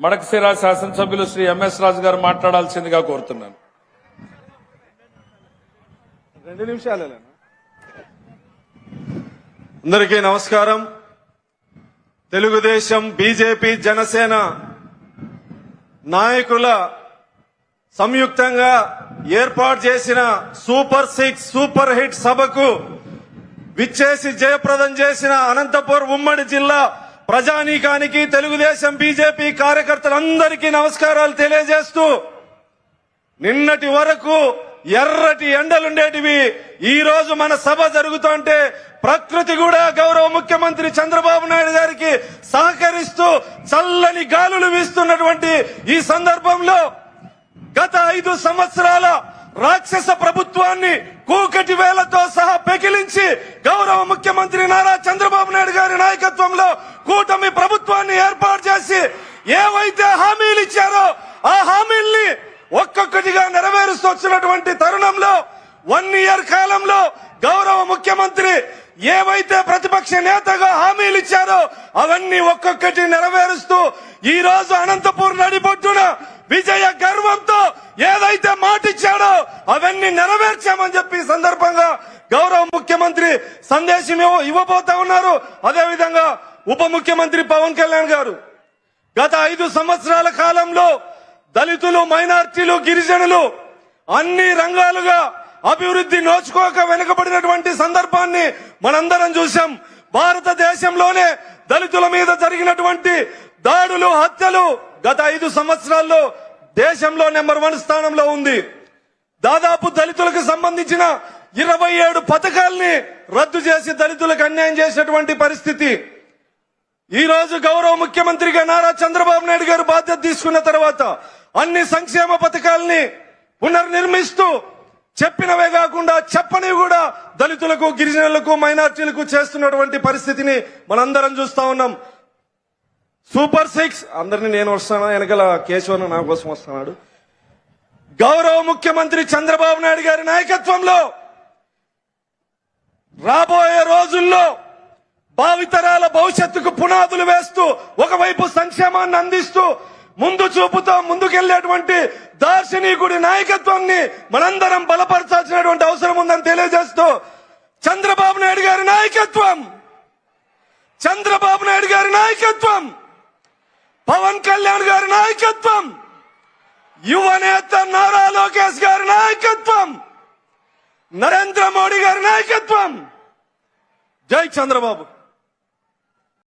మడకశిర శాసనసభ్యులు శ్రీ ఎంఎస్ రాజు గారు మాట్లాడాల్సిందిగా కోరుతున్నాను. రెండు నిమిషాలు అందరికీ నమస్కారం. తెలుగుదేశం బీజేపీ జనసేన నాయకుల సంయుక్తంగా ఏర్పాటు చేసిన సూపర్ సిక్స్ సూపర్ హిట్ సభకు విచ్చేసి జయప్రదం చేసిన అనంతపూర్ ఉమ్మడి జిల్లా ప్రజానీకానికి తెలుగుదేశం బీజేపీ కార్యకర్తలందరికీ నమస్కారాలు తెలియజేస్తూ నిన్నటి వరకు ఎర్రటి ఎండలుండేటివి. ఈ రోజు మన సభ జరుగుతుంటే ప్రకృతి కూడా గౌరవ ముఖ్యమంత్రి చంద్రబాబు నాయుడు గారికి సహకరిస్తూ చల్లని గాలులు వీస్తున్నటువంటి ఈ సందర్భంలో గత ఐదు సంవత్సరాల రాక్షస ప్రభుత్వాన్ని కూకటి వేలతో సహా పెకిలించి గౌరవ ముఖ్యమంత్రి నారా చంద్రబాబు నాయుడు గారి నాయకత్వంలో కూటమి ప్రభుత్వాన్ని ఏర్పాటు చేసి ఏవైతే హామీలు ఇచ్చారో ఆ హామీల్ని ఒక్కొక్కటిగా నెరవేరుస్తూ వచ్చినటువంటి తరుణంలో వన్ ఇయర్ కాలంలో గౌరవ ముఖ్యమంత్రి ఏవైతే ప్రతిపక్ష నేతగా హామీలు ఇచ్చారో అవన్నీ ఒక్కొక్కటి నెరవేరుస్తూ ఈ రోజు అనంతపూర్ నడిపొట్టున విజయ గర్వంతో ఏదైతే మాటిచ్చాడో అవన్నీ నెరవేర్చామని చెప్పి సందర్భంగా గౌరవ ముఖ్యమంత్రి సందేశం ఇవ్వబోతా ఉన్నారు. అదేవిధంగా ఉప ముఖ్యమంత్రి పవన్ కళ్యాణ్ గారు. గత ఐదు సంవత్సరాల కాలంలో దళితులు మైనార్టీలు గిరిజనులు అన్ని రంగాలుగా అభివృద్ధి నోచుకోక వెనుకబడినటువంటి సందర్భాన్ని మనందరం చూసాం భారతదేశంలోనే దళితుల మీద జరిగినటువంటి దాడులు హత్యలు గత ఐదు సంవత్సరాల్లో దేశంలో నెంబర్ వన్ స్థానంలో ఉంది. దాదాపు దళితులకు సంబంధించిన ఇరవై ఏడు పథకాల్ని రద్దు చేసి దళితులకు అన్యాయం చేసినటువంటి పరిస్థితి. ఈ రోజు గౌరవ ముఖ్యమంత్రిగా నారా చంద్రబాబు నాయుడు గారు బాధ్యత తీసుకున్న తర్వాత అన్ని సంక్షేమ పథకాల్ని పునర్నిర్మిస్తూ చెప్పినవే కాకుండా చెప్పనివి కూడా దళితులకు గిరిజనులకు మైనార్టీలకు చేస్తున్నటువంటి పరిస్థితిని మనందరం చూస్తా ఉన్నాం. Super six. అందరినీ నేను వస్తాను? వెనకాల కేశవన్ నా కోసం వస్తున్నాడు. గౌరవ ముఖ్యమంత్రి చంద్రబాబు నాయుడు గారి నాయకత్వంలో రాబోయే రోజుల్లో భావితరాల భవిష్యత్తుకు పునాదులు వేస్తూ ఒకవైపు సంక్షేమాన్ని అందిస్తూ ముందు చూపుతో ముందుకెళ్ళేటువంటి దార్శనికుడి నాయకత్వాన్ని మనందరం బలపరచాల్సినటువంటి అవసరం ఉందని తెలియజేస్తూ చంద్రబాబు నాయుడు గారి నాయకత్వం! చంద్రబాబు నాయుడు గారి నాయకత్వం! పవన్ కళ్యాణ్ గారి నాయకత్వం యువ నేత నారా లోకేష్ గారి నాయకత్వం నరేంద్ర మోడీ గారి నాయకత్వం. జై చంద్రబాబు.